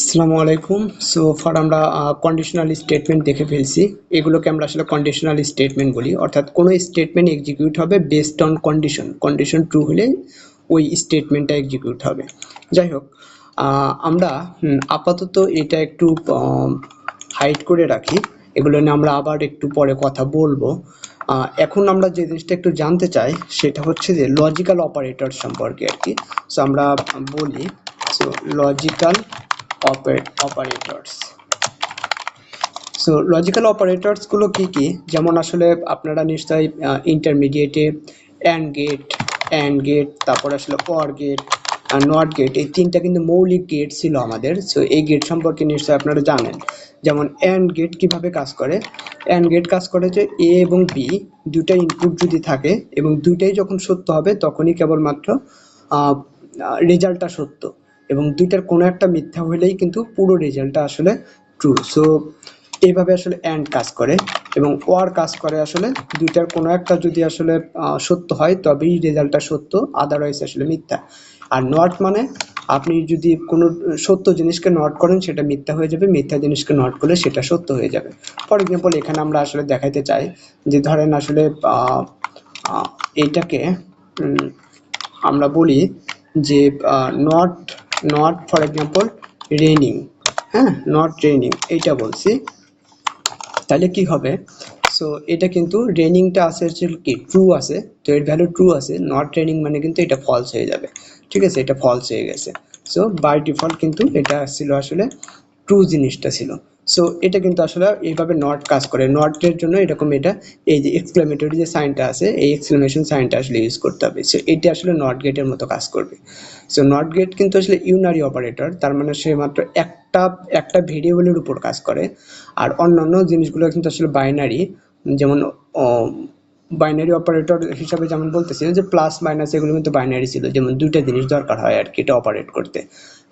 আসসালামু আলাইকুম। So far আমরা কন্ডিশনাল স্টেটমেন্ট দেখে ফেলছি। এগুলোকে আমরা আসলে কন্ডিশনাল স্টেটমেন্ট বলি। অর্থাৎ কোনো স্টেটমেন্ট এক্সিকিউট হবে based on condition condition true হলে ওই স্টেটমেন্টটা এক্সিকিউট হবে। যাই হোক আমরা আপাতত এটা একটু হাইড করে রাখি। এগুলো নিয়ে আমরা আবার একটু পরে কথা বলব। এখন আমরা যে জিনিসটা একটু জানতে চাই, সেটা হচ্ছে যে লজিক্যাল অপারেটর সম্পর্কে আর কি। সো আমরা বলি so logical operators so logical অপারেটরসগুলো কী কি? যেমন আসলে আপনারা নিশ্চয়ই ইন্টারমিডিয়েটে অ্যান্ড গেট অ্যান্ড গেট তারপর আসলে অর গেট নট গেট এই তিনটা কিন্তু মৌলিক গেট ছিল আমাদের। সো এই গেট সম্পর্কে নিশ্চয়ই আপনারা জানেন। যেমন অ্যান্ড গেট কীভাবে কাজ করে? অ্যান্ড গেট কাজ করে যে এ এবং বি দুটা ইনপুট যদি থাকে এবং দুইটাই যখন সত্য হবে, তখনই কেবলমাত্র রেজাল্টটা সত্য। এবং দুইটার কোনো একটা মিথ্যা হলেই কিন্তু পুরো রেজাল্টটা আসলে ট্রু সো এইভাবে আসলে অ্যান্ড কাজ করে এবং ওয়ার কাজ করে আসলে দুইটার কোনো একটা যদি আসলে সত্য হয়, তবেই রেজাল্টটা সত্য আদারওয়াইজ আসলে মিথ্যা। আর নট মানে আপনি যদি কোনো সত্য জিনিসকে নট করেন, সেটা মিথ্যা হয়ে যাবে, মিথ্যা জিনিসকে নট করলে সেটা সত্য হয়ে যাবে। ফর এক্সাম্পল এখানে আমরা আসলে দেখাইতে চাই যে ধরেন আসলে এইটাকে আমরা বলি যে not not for example raining হ্যাঁ? নট রেনিং এইটা বলছি। তাহলে কি হবে? সো এটা কিন্তু রেনিংটা আছে কি ট্রু আছে। তো এর ভ্যালু ট্রু আছে। নট রেনিং মানে কিন্তু এটা ফলস হয়ে যাবে। ঠিক আছে? এটা ফলস হয়ে গেছে। সো বাই ডিফল্ট কিন্তু এটা ছিল আসলে ট্রু জিনিসটা ছিল। সো এটা কিন্তু আসলে এইভাবে নট কাজ করে। নটের জন্য এরকম এটা, এই যে এক্সক্লেমেটরি যে সাইনটা আছে, এই এক্সক্লেমেশন সাইনটা আসলে ইউজ করতে হবে। সো এটা আসলে নট গেটের মতো কাজ করবে। সো নট গেট কিন্তু আসলে ইউনারি অপারেটর তার মানে সে মাত্র একটা একটা ভেরিয়েবলের উপর কাজ করে। আর অন্যান্য জিনিসগুলো কিন্তু আসলে বাইনারি যেমন বাইনারি অপারেটর হিসাবে যেমন বলতেছিলেন যে প্লাস মাইনাস এগুলো কিন্তু বাইনারি ছিল, যেমন দুইটা জিনিস দরকার হয় আর কি এটা অপারেট করতে।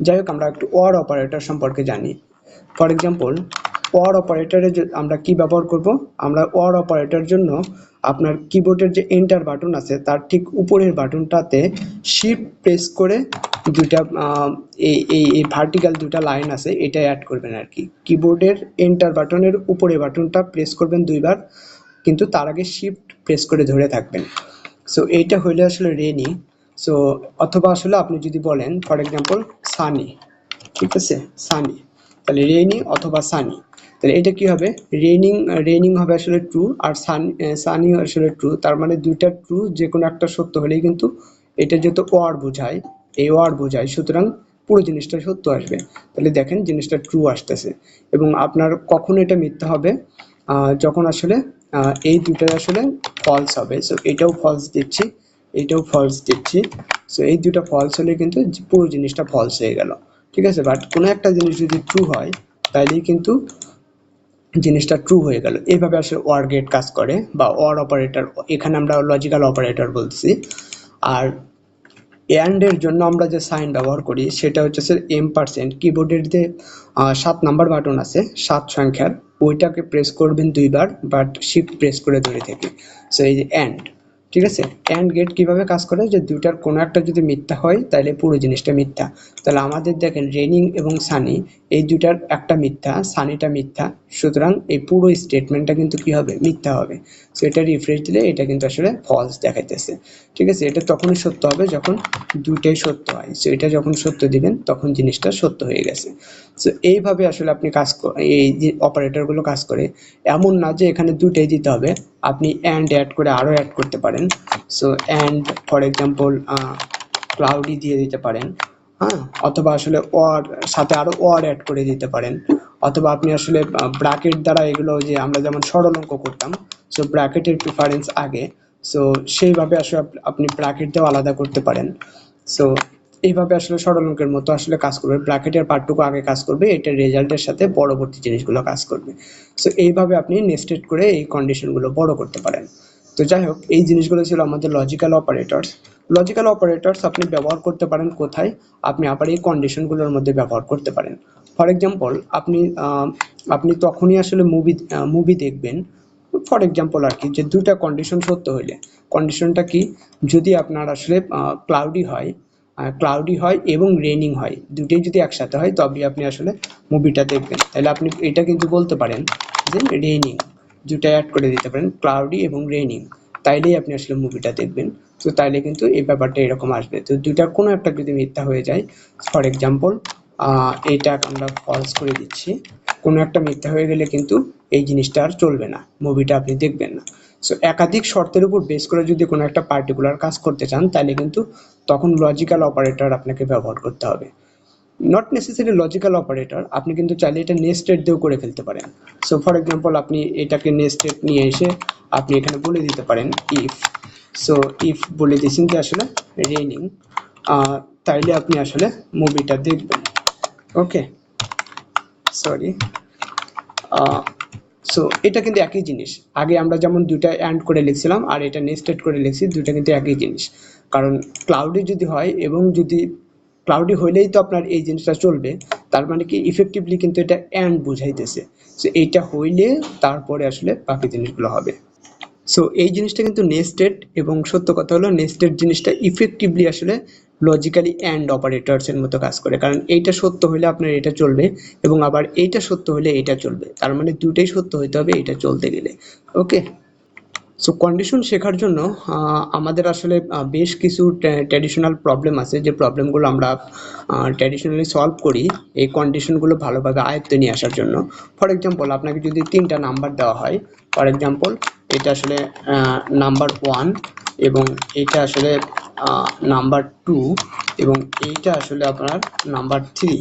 যাই হোক, আমরা একটু ওয়ার অপারেটর সম্পর্কে জানি। ফর এক্সাম্পল ওয়ার অপারেটরে আমরা কি ব্যবহার করব? আমরা ওয়ার অপারেটার জন্য আপনার কিবোর্ডের যে এন্টার বাটন আছে, তার ঠিক উপরের বাটনটাতে শিফট প্রেস করে দুটা এই এই ভার্টিক্যাল দুইটা লাইন আছে, এটা অ্যাড করবেন আর কি। কিবোর্ডের এন্টার বাটনের উপরে বাটনটা প্রেস করবেন দুইবার, কিন্তু তার আগে শিফট প্রেস করে ধরে থাকবেন। সো এইটা হইলে আসলে রেনি সো অথবা আসলে আপনি যদি বলেন ফর এক্সাম্পল সানি ঠিক আছে? সানি তাহলে রেইনি অথবা সানি তাহলে এটা কি হবে? রেইনিং রেইনিং হবে আসলে ট্রু আর সানি সানি আসলে ট্রু তার মানে দুইটা ট্রু যে কোনো একটা সত্য হলেই কিন্তু এটা যেহেতু ওয়ার বোঝায়, এই ওয়ার বোঝায়, সুতরাং পুরো জিনিসটা সত্য আসবে। তাহলে দেখেন জিনিসটা ট্রু আসতেছে। এবং আপনার কখন এটা মিথ্যা হবে? যখন আসলে এই দুটো আসলে ফলস হবে। সো এটাও ফলস দিচ্ছি এইটাও ফলস দিচ্ছি। সো এই দুটো ফলস হলে কিন্তু পুরো জিনিসটা ফলস হয়ে গেল। ঠিক আছে? বাট কোনো একটা জিনিস যদি ট্রু হয়, তাইলেই কিন্তু জিনিসটা ট্রু হয়ে গেল। এইভাবে আসলে ওয়ার গেট কাজ করে বা ওয়ার অপারেটর এখানে আমরা লজিক্যাল অপারেটর বলছি আর অ্যান্ড এর জন্য আমরা যে সাইন ব্যবহার করি, সেটা হচ্ছে স্যার এম পার্সেন্ট কিবোর্ডের যে সাত নাম্বার বাটন আছে, সাত সংখ্যার, ওইটাকে প্রেস করবেন দুইবার বাট শিফট প্রেস করে ধরে থেকে। সো এই যে অ্যান্ড ঠিক আছে? অ্যান্ড গেট কীভাবে কাজ করে? যে দুইটার কোনো একটা যদি মিথ্যা হয় তাহলে পুরো জিনিসটা মিথ্যা। তাহলে আমাদের দেখেন রেনিং এবং সানি এই দুইটার একটা মিথ্যা সানিটা মিথ্যা। সুতরাং এই পুরো স্টেটমেন্টটা কিন্তু কি হবে? মিথ্যা হবে। সো এটা রিফ্রেশ দিলে এটা কিন্তু আসলে ফলস দেখাইতেছে। ঠিক আছে? এটা তখনই সত্য হবে যখন দুইটাই সত্য হয়। সো এটা যখন সত্য দিবেন, তখন জিনিসটা সত্য হয়ে গেছে। সো এইভাবে আসলে আপনি কাজ এই যে অপারেটরগুলো কাজ করে। এমন না যে এখানে দুটাই দিতে হবে। আপনি অ্যান্ড অ্যাড করে আরও অ্যাড করতে পারেন। So and for example cloudy দিয়ে দিতে পারেন। হ্যাঁ? অথবা আসলে ওয়ার সাথে আরও ওয়ার অ্যাড করে দিতে পারেন। অথবা আপনি আসলে ব্র্যাকেট দ্বারা এগুলো যে আমরা যেমন সরল অঙ্ক করতাম সো ব্র্যাকেটের প্রিফারেন্স আগে সো সেইভাবে আসলে আপনি ব্র্যাকেট দিয়েও আলাদা করতে পারেন। সো এইভাবে আসলে সরল অঙ্কের মতো আসলে কাজ করবে ব্র্যাকেটের পার্টটুকু আগে কাজ করবে এটার রেজাল্টের সাথে পরবর্তী জিনিসগুলো কাজ করবে। সো এইভাবে আপনি নেস্টেড করে এই কন্ডিশনগুলো বড় করতে পারেন। তো যাই হোক, এই জিনিসগুলো ছিল আমাদের লজিক্যাল অপারেটরস লজিক্যাল অপারেটরস আপনি ব্যবহার করতে পারেন কোথায়? আপনি আবার এই কন্ডিশনগুলোর মধ্যে ব্যবহার করতে পারেন। ফর এক্সাম্পল আপনি আপনি তখনই আসলে মুভি মুভি দেখবেন। ফর এক্সাম্পল আর কি, যে দুটা কন্ডিশন সত্য হইলে। কন্ডিশনটা কি? যদি আপনার আসলে ক্লাউডি হয় ক্লাউডি হয় এবং রেনিং হয় দুটোই যদি একসাথে হয় তবে আপনি আসলে মুভিটা দেখবেন। তাহলে আপনি এটা কিন্তু বলতে পারেন যে রেনিং দুটো অ্যাড করে দিতে পারেন ক্লাউডি এবং রেনিং তাইলেই আপনি আসলে মুভিটা দেখবেন। তো তাইলে কিন্তু এই ব্যাপারটা এরকম আসবে। তো দুইটার কোনো একটা যদি মিথ্যা হয়ে যায় ফর এক্সাম্পল এইটা আমরা ফলস করে দিচ্ছি। কোনো একটা মিথ্যা হয়ে গেলে কিন্তু এই জিনিসটা আর চলবে না। মুভিটা আপনি দেখবেন না। সো একাধিক শর্তের উপর বেস করে যদি কোনো একটা পার্টিকুলার কাজ করতে চান তাহলে কিন্তু তখন লজিক্যাল অপারেটর আপনাকে ব্যবহার করতে হবে। নট নেসেসারি লজিক্যাল অপারেটর আপনি কিন্তু চাইলে এটা নেস্টেড দিয়েও করে ফেলতে পারেন। সো ফর এক্সাম্পল আপনি এটাকে নেস্টেড নিয়ে এসে আপনি এখানে বলে দিতে পারেন ইফ সো ইফ বলে দিয়েছেন যে আসলে রেনিং তাইলে আপনি আসলে মুভিটা দেখবেন। ওকে সরি সো এটা কিন্তু একই জিনিস। আগে আমরা যেমন দুইটা অ্যান্ড করে লিখছিলাম, আর এটা নেস্টেড করে লিখছি, দুইটা কিন্তু একই জিনিস। কারণ ক্লাউডি যদি হয় এবং যদি ক্লাউডি হইলেই তো আপনার এই জিনিসটা চলবে, তার মানে কি ইফেক্টিভলি কিন্তু এটা অ্যান্ড বুঝাইতেছে। সো এইটা হইলে তারপরে আসলে বাকি জিনিসগুলো হবে। সো এই জিনিসটা কিন্তু নেস্টেড এবং সত্য কথা হলো নেস্টেড জিনিসটা ইফেক্টিভলি আসলে লজিক্যালি অ্যান্ড অপারেটরসের মতো কাজ করে। কারণ এইটা সত্য হলে আপনার এটা চলবে এবং আবার এইটা সত্য হলে এটা চলবে। তার মানে দুটোই সত্য হইতে হবে, এটা চলতে গেলে। ওকে সো কন্ডিশন শেখার জন্য আমাদের আসলে বেশ কিছু ট্র্যাডিশনাল প্রবলেম আছে। যে প্রবলেমগুলো আমরা ট্র্যাডিশনালি সলভ করি, এই কন্ডিশনগুলো ভালোভাবে আয়ত্তে নিয়ে আসার জন্য। ফর এক্সাম্পল আপনাকে যদি তিনটা নাম্বার দেওয়া হয় ফর এক্সাম্পল এটা আসলে নাম্বার ওয়ান এবং এটা আসলে নাম্বার টু এবং এইটা আসলে আপনার নাম্বার থ্রি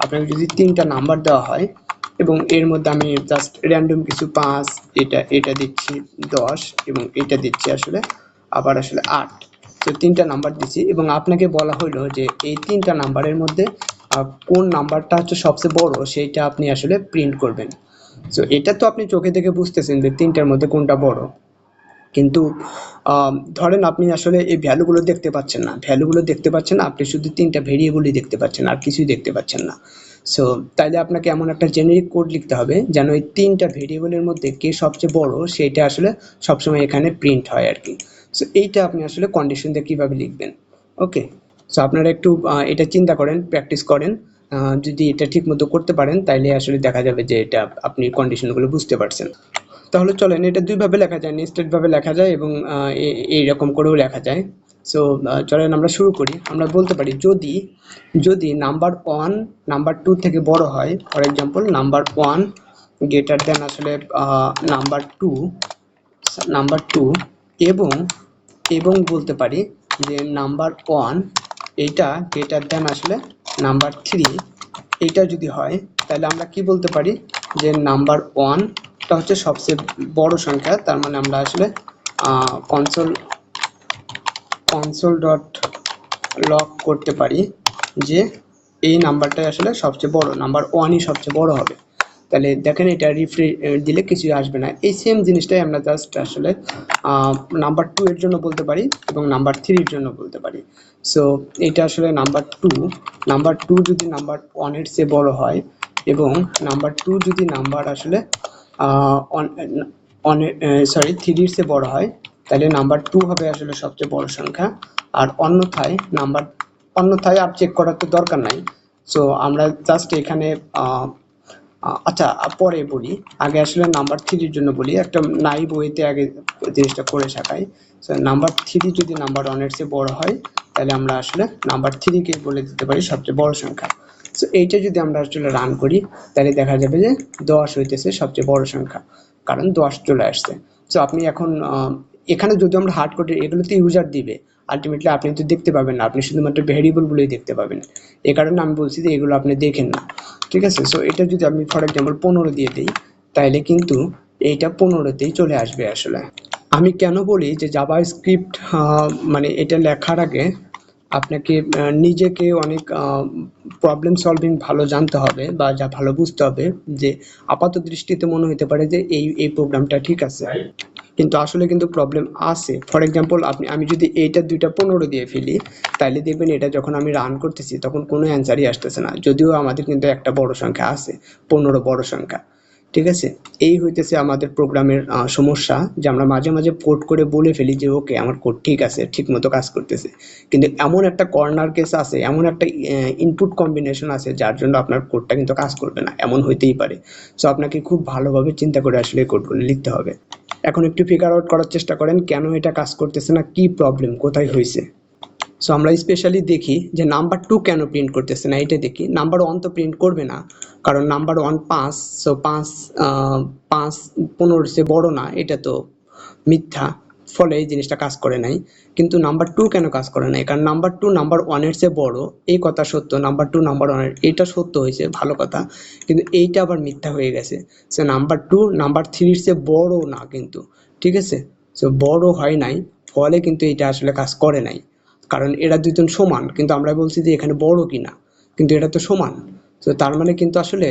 আপনাকে যদি তিনটা নাম্বার দেওয়া হয় এবং এর মধ্যে আমি জাস্ট র্যান্ডম কিছু পাঁচ, এটা এটা দিচ্ছি দশ এবং এটা দিচ্ছি আসলে, আবার আসলে আট। তো তিনটা নাম্বার দিচ্ছি এবং আপনাকে বলা হলো যে এই তিনটা নাম্বারের মধ্যে কোন নাম্বারটা হচ্ছে সবচেয়ে বড়, সেইটা আপনি আসলে প্রিন্ট করবেন। তো এটা তো আপনি চোখে দেখে বুঝতেছেন যে তিনটার মধ্যে কোনটা বড়। কিন্তু ধরেন আপনি আসলে এই ভ্যালুগুলো দেখতে পাচ্ছেন না। ভ্যালুগুলো দেখতে পাচ্ছেন না, আপনি শুধু তিনটা ভেরিয়েবলই দেখতে পাচ্ছেন আর কিছুই দেখতে পাচ্ছেন না। সো তাইলে আপনাকে এমন একটা জেনেরিক কোড লিখতে হবে যেন এই তিনটা ভেরিয়েবলের মধ্যে কে সবচেয়ে বড় সেটা আসলে সবসময় এখানে প্রিন্ট হয় আর কি সো এইটা আপনি আসলে কন্ডিশন দিয়ে কীভাবে লিখবেন? ওকে সো আপনারা একটু এটা চিন্তা করেন প্র্যাকটিস করেন। যদি এটা ঠিক মতো করতে পারেন, তাইলে আসলে দেখা যাবে যে এটা আপনি কন্ডিশনগুলো বুঝতে পারছেন। তাহলে চলেন, এটা দুইভাবে লেখা যায় নেস্টেড ভাবে লেখা যায় এবং এইরকম করেও লেখা যায়। সো চলেন আমরা শুরু করি। আমরা বলতে পারি, যদি যদি নাম্বার ওয়ান নাম্বার টু থেকে বড় হয় for example number one greater than আসলে নাম্বার টু নাম্বার টু এবং এবং বলতে পারি যে নাম্বার ওয়ান এটা গ্রেটার দেন আসলে নাম্বার থ্রি এটা যদি হয়, তাহলে আমরা কি বলতে পারি? যে নাম্বার ওয়ানটা হচ্ছে সবচেয়ে বড় সংখ্যা, তার মানে আমরা আসলে কনসোল কনসোল ডট লক করতে পারি যে এই নাম্বারটাই আসলে সবচেয়ে বড়, নাম্বার ওয়ানই সবচেয়ে বড় হবে। তাহলে দেখেন এটা রিফ্রে দিলে কিছুই আসবে না। এই সেম জিনিসটাই আমরা জাস্ট আসলে নাম্বার টু এর জন্য বলতে পারি এবং নাম্বার থ্রির জন্য বলতে পারি। সো এটা আসলে নাম্বার টু নাম্বার টু যদি নাম্বার ওয়ানের চেয়ে বড় হয় এবং নাম্বার টু যদি নাম্বার আসলে সরি থ্রির চেয়ে বড় হয়, তাহলে নাম্বার টু হবে আসলে সবচেয়ে বড় সংখ্যা। আর অন্যথায় নাম্বার অন্যথায় আর চেক করার তো দরকার নাই। সো আমরা জাস্ট এখানে আচ্ছা পরে বলি। আগে আসলে নাম্বার থ্রির জন্য বলি। একটা নাই বইতে আগে জিনিসটা করে থাকাই সো নাম্বার থ্রি যদি নাম্বার ওয়ানের চেয়ে বড় হয়, তাহলে আমরা আসলে নাম্বার থ্রিকে বলে দিতে পারি সবচেয়ে বড় সংখ্যা। সো এইটা যদি আমরা আসলে রান করি, তাহলে দেখা যাবে যে দশ হইতেছে সবচেয়ে বড় সংখ্যা। কারণ দশ চলে আসছে। সো আপনি এখন এখানে যদি আমরা হার্ড কোডে এগুলোতে ইউজার দিবে। আলটিমেটলি আপনি তো দেখতে পাবেন না। আপনি শুধুমাত্র ভ্যারিয়েবলগুলোই দেখতে পাবেন। এই কারণে আমি বলছি যে, এগুলো আপনি দেখেন না। ঠিক আছে? সো এটা যদি আমি ফর এক্সাম্পল পনেরো দিয়ে দিই তাহলে কিন্তু এইটা পনেরোতেই চলে আসবে আসলে। আমি কেন বলি যে জাভা স্ক্রিপ্ট মানে এটা লেখার আগে আপনাকে নিজেকে অনেক প্রবলেম সলভিং ভালো জানতে হবে বা যা ভালো বুঝতে হবে যে আপাত দৃষ্টিতে মনে হতে পারে যে এই এই প্রোগ্রামটা ঠিক আছে। কিন্তু আসলে কিন্তু প্রবলেম আছে। ফর এক্সাম্পল আপনি, আমি যদি এইটা দুইটা পনেরো দিয়ে ফেলি তাহলে দেখবেন এটা যখন আমি রান করতেছি, তখন কোনো অ্যান্সারই আসতেছে না। যদিও আমাদের কিন্তু একটা বড় সংখ্যা আছে, পনেরো বড় সংখ্যা। ঠিক আছে? এই হইতেছে আমাদের প্রোগ্রামের সমস্যা যে আমরা মাঝে মাঝে কোড করে বলে ফেলি যে, ওকে, আমার কোড ঠিক আছে ঠিক মতো কাজ করতেছে। কিন্তু এমন একটা কর্নার কেস আছে, এমন একটা ইনপুট কম্বিনেশন আছে যার জন্য আপনার কোডটা কিন্তু কাজ করবে না। এমন হইতেই পারে। সো আপনাকে খুব ভালোভাবে চিন্তা করে আসলে কোডগুলো লিখতে হবে। এখন একটু ফিগার আউট করার চেষ্টা করেন, কেন এটা কাজ করতেছে না, কি প্রবলেম কোথায় হয়েছে সো আমরা স্পেশালি দেখি যে নাম্বার টু কেন প্রিন্ট করতেছে না এটা দেখি। নাম্বার ওয়ান তো প্রিন্ট করবে না, কারণ নাম্বার ওয়ান পাঁচ সো পাঁচ পাঁচ, পনেরো সে বড় না, এটা তো মিথ্যা। ফলে এই জিনিসটা কাজ করে নাই। কিন্তু নাম্বার টু কেন কাজ করে নাই? কারণ নাম্বার টু নাম্বার ওয়ানের চেয়ে বড়, এই কথা সত্য। নাম্বার টু নাম্বার ওয়ানের এটা সত্য হয়েছে, ভালো কথা। কিন্তু এইটা আবার মিথ্যা হয়ে গেছে। সে নাম্বার টু নাম্বার থ্রির চেয়ে বড় না কিন্তু, ঠিক আছে? সো বড় হয় নাই, ফলে কিন্তু এটা আসলে কাজ করে নাই। কারণ এরা দুজন সমান, কিন্তু আমরা বলছি যে এখানে বড় কিনা, কিন্তু এটা তো সমান। তো তার মানে কিন্তু আসলে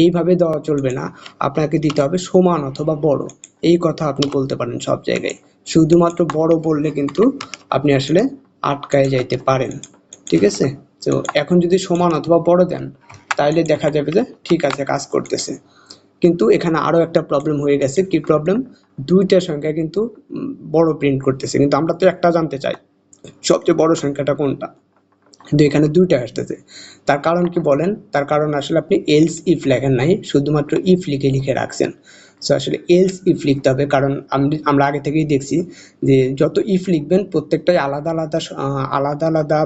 এইভাবে দেওয়া চলবে না। আপনাকে দিতে হবে সমান অথবা বড়। এই কথা আপনি বলতে পারেন সব জায়গায়। শুধুমাত্র বড় বললে কিন্তু আপনি আসলে আটকায় যাইতে পারেন। ঠিক আছে? তো এখন যদি সমান অথবা বড় দেন তাহলে দেখা যাবে যে ঠিক আছে, কাজ করতেছে। কিন্তু এখানে আরও একটা প্রবলেম হয়ে গেছে। কি প্রবলেম দুইটা সংখ্যা কিন্তু বড় প্রিন্ট করতেছে। কিন্তু আমরা তো একটা জানতে চাই। সবচেয়ে বড় সংখ্যাটা কোনটা? কিন্তু এখানে দুইটা আসতেছে। তার কারণ কি বলেন? তার কারণ আসলে আপনি এলস ইফ লেখেন নাই, শুধুমাত্র ইফ লিখে লিখে রাখছেন। সো আসলে এলস ইফ লিখতে হবে, কারণ আমি, আমরা আগে থেকেই দেখছি যে যত ইফ লিখবেন, প্রত্যেকটাই আলাদা আলাদা আলাদা আলাদা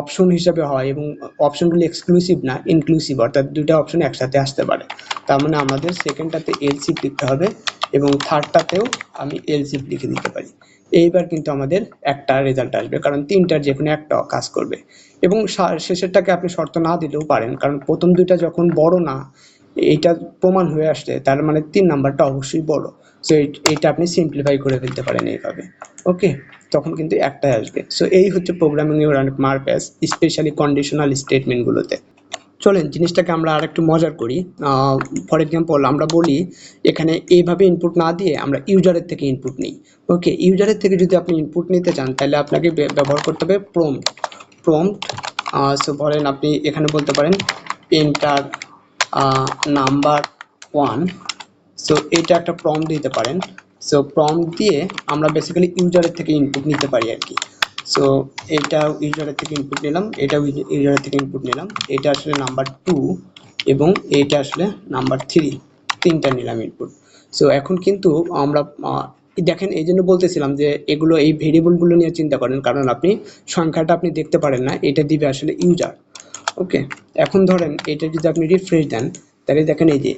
অপশন হিসাবে হয় এবং অপশনগুলি এক্সক্লুসিভ না ইনক্লুসিভ অর্থাৎ দুইটা অপশন একসাথে আসতে পারে। তার মানে আমাদের সেকেন্ডটাতে এলসিপ লিখতে হবে। এবং থার্ডটাতেও আমি এলসিপ লিখে দিতে পারি। এইবার কিন্তু আমাদের একটা রেজাল্ট আসবে, কারণ তিনটার যে কোনো একটা কাজ করবে। এবং শেষেরটাকে আপনি শর্ত না দিলেও পারেন, কারণ প্রথম দুইটা যখন বড় না, এইটা প্রমাণ হয়ে আসছে তার মানে তিন নাম্বারটা অবশ্যই বড়। সো এইটা আপনি সিম্পলিফাই করে ফেলতে পারেন এইভাবে। ওকে তখন কিন্তু একটাই আসবে। সো এই হচ্ছে প্রোগ্রামিং এর অনেক স্পেশালি কন্ডিশনাল স্টেটমেন্টগুলোতে চলেন, জিনিসটাকে আমরা আর একটু মজার করি। ফর এক্সাম্পল আমরা বলি, এখানে এইভাবে ইনপুট না দিয়ে আমরা ইউজারের থেকে ইনপুট নিই। ওকে ইউজারের থেকে যদি আপনি ইনপুট নিতে চান, তাহলে আপনাকে ব্যবহার করতে হবে প্রম্পট প্রম্পট সো বলেন আপনি এখানে বলতে পারেন এন্টার নাম্বার ওয়ান সো এটা একটা প্রম্পট দিতে পারেন। সো প্রম্পট দিয়ে আমরা বেসিক্যালি ইউজারের থেকে ইনপুট নিতে পারি আর কি। সো এটা ইউজারের থেকে ইনপুট নিলাম, এটা ইউজারের থেকে ইনপুট নিলাম, এটা আসলে নাম্বার টু এবং এটা আসলে নাম্বার থ্রি তিনটা নিলাম ইনপুট সো এখন কিন্তু আমরা দেখেন এই জন্য বলতেছিলাম যে এগুলো এই ভেরিয়েবলগুলো নিয়ে চিন্তা করেন, কারণ আপনি সংখ্যাটা আপনি দেখতে পারেন না, এটা দিবে আসলে ইউজার ওকে এখন ধরেন এটা যদি আপনি রিফ্রেশ দেন, তাহলে দেখেন এই যে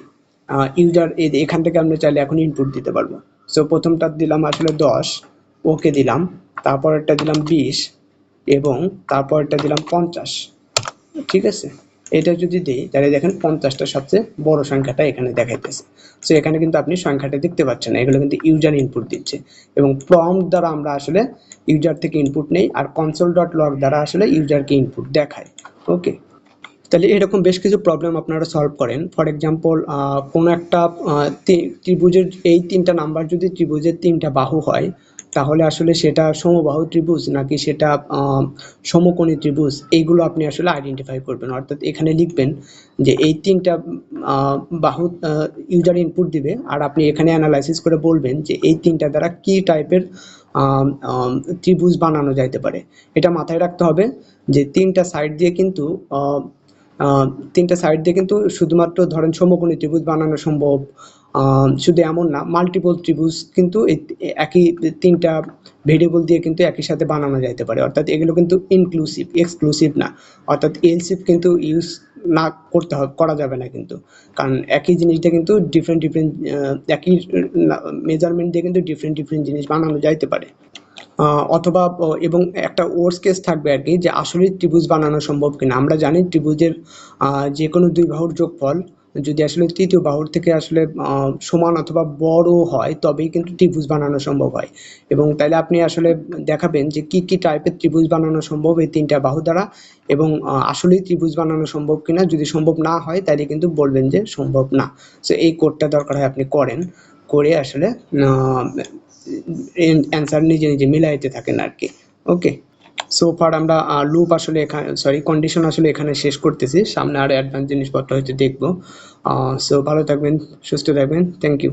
ইউজার এই এখান থেকে আমরা চাইলে এখন ইনপুট দিতে পারব। সো প্রথমটা দিলাম আসলে দশ ওকে দিলাম, তারপরেরটা দিলাম বিশ এবং তারপরেরটা দিলাম পঞ্চাশ। ঠিক আছে? এটা যদি দিই, তাহলে দেখেন পঞ্চাশটা সবচেয়ে বড় সংখ্যাটা এখানে দেখাইতেছে। সো এখানে কিন্তু আপনি সংখ্যাটা দেখতে পাচ্ছেন না, এগুলো কিন্তু ইউজার ইনপুট দিচ্ছে। এবং প্রম দ্বারা আমরা আসলে ইউজার থেকে ইনপুট নেই, আর কনসোল ডট লগ দ্বারা আসলে ইউজারকে ইনপুট দেখায়। ওকে তাহলে এরকম বেশ কিছু প্রবলেম আপনারা সলভ করেন। ফর এক্সাম্পল কোনো একটা ত্রিভুজের এই তিনটা নাম্বার যদি ত্রিভুজের তিনটা বাহু হয় তাহলে আসলে সেটা সমবাহু ত্রিভুজ নাকি সেটা সমকোণী ত্রিভুজ, এইগুলো আপনি আসলে আইডেন্টিফাই করবেন। অর্থাৎ এখানে লিখবেন যে এই তিনটা বাহু ইউজার ইনপুট দিবে, আর আপনি এখানে অ্যানালাইসিস করে বলবেন যে এই তিনটা দ্বারা কি টাইপের ত্রিভুজ বানানো যাইতে পারে। এটা মাথায় রাখতে হবে যে তিনটা সাইড দিয়ে কিন্তু তিনটা সাইড দিয়ে কিন্তু শুধুমাত্র ধরেন সমকোণী ত্রিভুজ বানানো সম্ভব শুধু এমন না মাল্টিপল ত্রিভুজ কিন্তু একই তিনটা ভেরিয়েবল দিয়ে কিন্তু একই সাথে বানানো যাইতে পারে। অর্থাৎ এগুলো কিন্তু ইনক্লুসিভ এক্সক্লুসিভ না। অর্থাৎ এলসিভ কিন্তু ইউজ না করতে হবে করা যাবে না কিন্তু। কারণ একই জিনিসটা কিন্তু ডিফারেন্ট ডিফারেন্ট একই মেজারমেন্ট দিয়ে কিন্তু ডিফারেন্ট ডিফারেন্ট জিনিস বানানো যাইতে পারে। অথবা এবং একটা ওয়ার্স কেস থাকবে আর কি, যে আসলে ত্রিভুজ বানানো সম্ভব কিনা। আমরা জানি ত্রিভুজের যে কোনো দুই বাহুর যোগফল যদি আসলে তৃতীয় বাহুর থেকে আসলে সমান অথবা বড় হয়, তবেই কিন্তু ত্রিভুজ বানানো সম্ভব হয়। এবং তাইলে আপনি আসলে দেখাবেন যে কি কি টাইপের ত্রিভুজ বানানো সম্ভব এই তিনটা বাহু দ্বারা এবং আসলেই ত্রিভুজ বানানো সম্ভব কিনা, যদি সম্ভব না হয় তাহলে কিন্তু বলবেন যে সম্ভব না। সো এই কোডটা দরকার হয় আপনি করেন, করে আসলে অ্যান্সার নিজে নিজে মিলাইতে থাকেন আর কি ওকে সো ফার আমরা লুপ আসলে এখানে সরি কন্ডিশন আসলে এখানে শেষ করতেছি। সামনে আর অ্যাডভান্স জিনিসপত্র হচ্ছে দেখব। সো ভালো থাকবেন, সুস্থ থাকবেন। Thank you